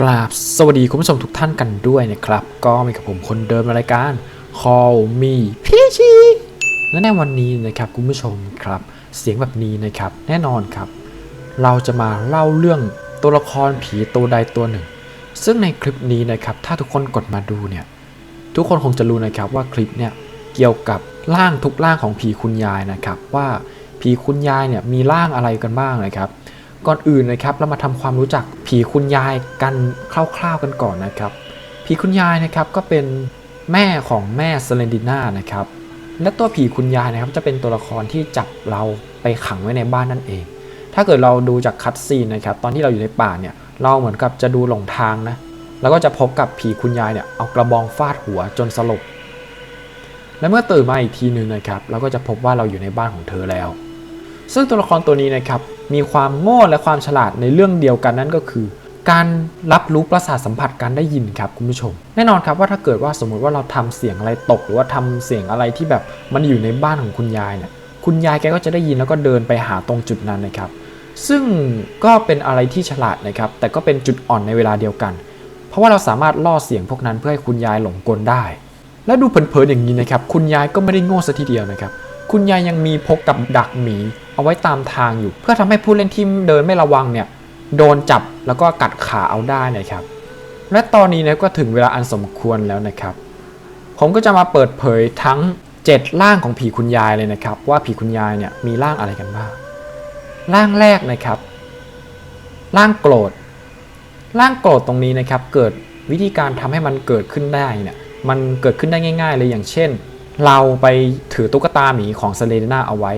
กราบสวัสดีคุณผู้ชมทุกท่านกันด้วยนะครับ ก็มีกับผมคนเดิมรายการ Call Me พี่ชีและในวันนี้นะครับคุณผู้ชมครับ เสียงแบบนี้นะครับแน่นอนครับ เราจะมาเล่าเรื่องตัวละครผีตัวใดตัวหนึ่ง ซึ่งในคลิปนี้นะครับถ้าทุกคนกดมาดูเนี่ยทุกคนคงจะรู้นะครับว่าคลิปเนี่ยเกี่ยวกับร่างทุกร่างของผีคุณยายนะครับ ว่าผีคุณยายเนี่ยมีร่างอะไรกันบ้างนะครับ ก่อนอื่นนะครับเรามาทำความรู้จัก ผีคุณยายกันคร่าวๆกันก่อนนะครับ ผีคุณยายนะครับก็เป็นแม่ของแม่เซเลนดิน่านะครับ และตัวผีคุณยายนะครับจะเป็นตัวละครที่จับเราไปขังไว้ในบ้านนั่นเอง ถ้าเกิดเราดูจากคัตซีนนะครับ ตอนที่เราอยู่ในป่าเนี่ย เราเหมือนกับจะดูหลงทางนะ แล้วก็จะพบกับผีคุณยายเนี่ยเอากระบองฟาดหัวจนสลบ และเมื่อตื่นมาอีกทีหนึ่งนะครับ เราก็จะพบว่าเราอยู่ในบ้านของเธอแล้ว ซึ่งตัวละครตัวนี้นะครับมีความโง่และความฉลาดในเรื่องเดียวกันนั่นก็คือ การรับรู้ประสาทสัมผัสการได้ยินครับคุณผู้ชม แน่นอนครับว่าถ้าเกิดว่าสมมุติว่าเราทำเสียงอะไรตก หรือว่าทำเสียงอะไรที่แบบมันอยู่ในบ้านของคุณยายเนี่ยคุณยายแกก็จะได้ยินแล้วก็เดินไปหาตรงจุดนั้นนะครับ ซึ่งก็เป็นอะไรที่ฉลาดนะครับ แต่ก็เป็นจุดอ่อนในเวลาเดียวกัน เพราะว่าเราสามารถล่อเสียงพวกนั้นเพื่อให้คุณยายหลงกลได้ และดูเผินๆอย่างนี้นะครับ คุณยายก็ไม่ได้โง่ซะทีเดียวนะครับ คุณยายยังมีพกกับดักหมี เอาไว้ตามทางอยู่ เพื่อทำให้ผู้เล่นที่เดินไม่ระวังเนี่ยโดนจับแล้วก็กัดขาเอาได้นะครับ และตอนนี้นะก็ถึงเวลาอันสมควรแล้วนะครับ ผมก็จะมาเปิดเผยทั้ง 7 ร่างของผีคุณยายเลยนะครับ ว่าผีคุณยายเนี่ยมีร่างอะไรกันบ้างร่างแรกนะครับ ร่างโกรธ ร่างโกรธตรงนี้นะครับ เกิดวิธีการทำให้มันเกิดขึ้นได้เนี่ยมันเกิดขึ้นได้ง่าย ๆ เลยอย่างเช่น เราไปถือตุ๊กตาหมีของเซเลน่าเอาไว้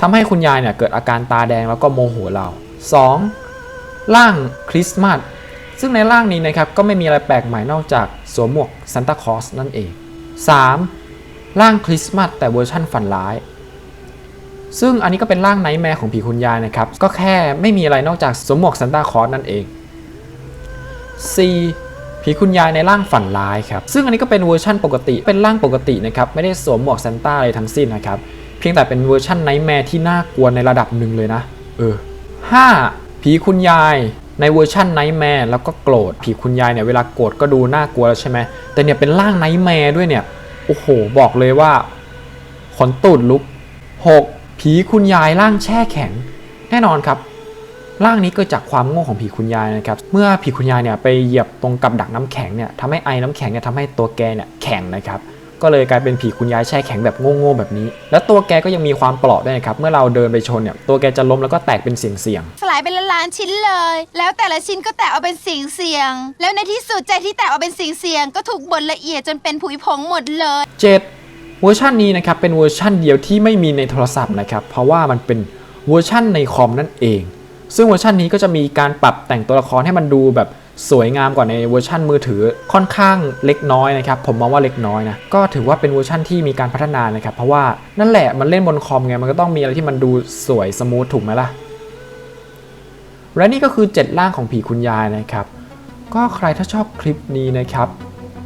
ทำให้คุณยายเนี่ยเกิดอาการตาแดงแล้วก็โมโหเรา 2. ร่างคริสต์มาสซึ่งในร่างนี้นะครับก็ไม่มีอะไรแปลกใหม่นอกจากสวมหมวกซานตาคลอสนั่นเอง 3. ร่างคริสต์มาสแต่เวอร์ชั่นฝันร้าย ซึ่งอันนี้ก็เป็นร่างไนท์แมร์ของผีคุณยายนะครับ ก็แค่ไม่มีอะไรนอกจากสวมหมวกซานตาคลอสนั่นเอง 4. ผีคุณยายในร่างฝันร้ายครับ ซึ่งอันนี้ก็เป็นเวอร์ชั่นปกติเป็นร่างปกตินะครับ ไม่ได้สวมหมวกซานต้าอะไรทั้งสิ้นนะครับ เพียงแต่เป็นเวอร์ชั่นไนท์แมร์ที่น่ากลัวในระดับหนึ่งเลยนะ เออ 5. ผีคุณยายในเวอร์ชั่นไนท์แมร์แล้วก็โกรธผีคุณยายเนี่ยเวลาโกรธก็ดูน่ากลัวแล้วใช่ไหมแต่เนี่ยเป็นร่างไนท์แมร์ด้วยเนี่ย โอ้โห บอกเลยว่าขนตูดลุก 6. ผีคุณยายร่างแช่แข็ง แน่นอนครับ ร่างนี้เกิดจากความโง่ของผีคุณยายนะครับ เมื่อผีคุณยายเนี่ยไปเหยียบตรงกับดักน้ำแข็งเนี่ยทำให้ไอ้น้ำแข็งเนี่ยทำให้ตัวแกเนี่ยแข็งนะครับ ก็เลยกลายเป็นผีคุณยายแช่แข็งแบบโง่ๆแบบนี้ แล้วตัวแกก็ยังมีความเปราะด้วยนะครับ เมื่อเราเดินไปชนเนี่ย ตัวแกจะล้มแล้วก็แตกเป็นเสียงสลายเป็นล้านๆชิ้นเลย แล้วแต่ละชิ้นก็แตกออกเป็นสิ่งเสียง แล้วในที่สุดใจที่แตกออกเป็นสิ่งเสียงก็ถูกบดละเอียดจนเป็นผุยผงหมดเลยๆ7เวอร์ชันนี้นะครับเป็นเวอร์ชันเดียวที่ไม่มีในโทรศัพท์นะครับ เพราะว่ามันเป็นเวอร์ชันในคอมนั่นเอง ซึ่งเวอร์ชันนี้ก็จะมีการปรับแต่งตัวละครให้มันดูแบบสวยงามกว่าในเวอร์ชันมือถือค่อนข้างเล็กน้อยนะครับ ผมมองว่าเล็กน้อยนะ ก็ถือว่าเป็นเวอร์ชันที่มีการพัฒนานะครับ เพราะว่านั่นแหละมันเล่นบนคอมไง มันก็ต้องมีอะไรที่มันดูสวยสมูทถูกไหมล่ะ และนี่ก็คือ 7 ร่างของผีคุณยายนะครับ ก็ใครถ้าชอบคลิปนี้นะครับ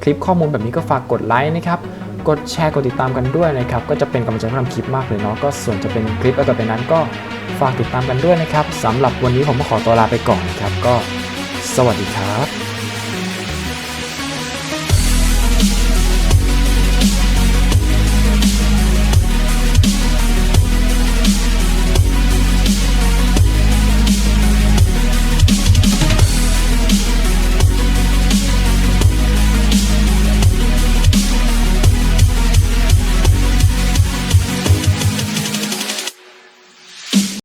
คลิปข้อมูลแบบนี้ก็ฝากกดไลค์นะครับ กดแชร์กดติดตามกันด้วยนะครับ ก็จะเป็นกำลังใจให้ทำคลิปมากเลยเนาะก็ส่วนจะเป็นคลิปอะไรต่อไปนั้นก็ฝากติดตามกันด้วยนะครับสำหรับวันนี้ผมก็ขอตัวลาไปก่อนนะครับก็ สวัสดีครับ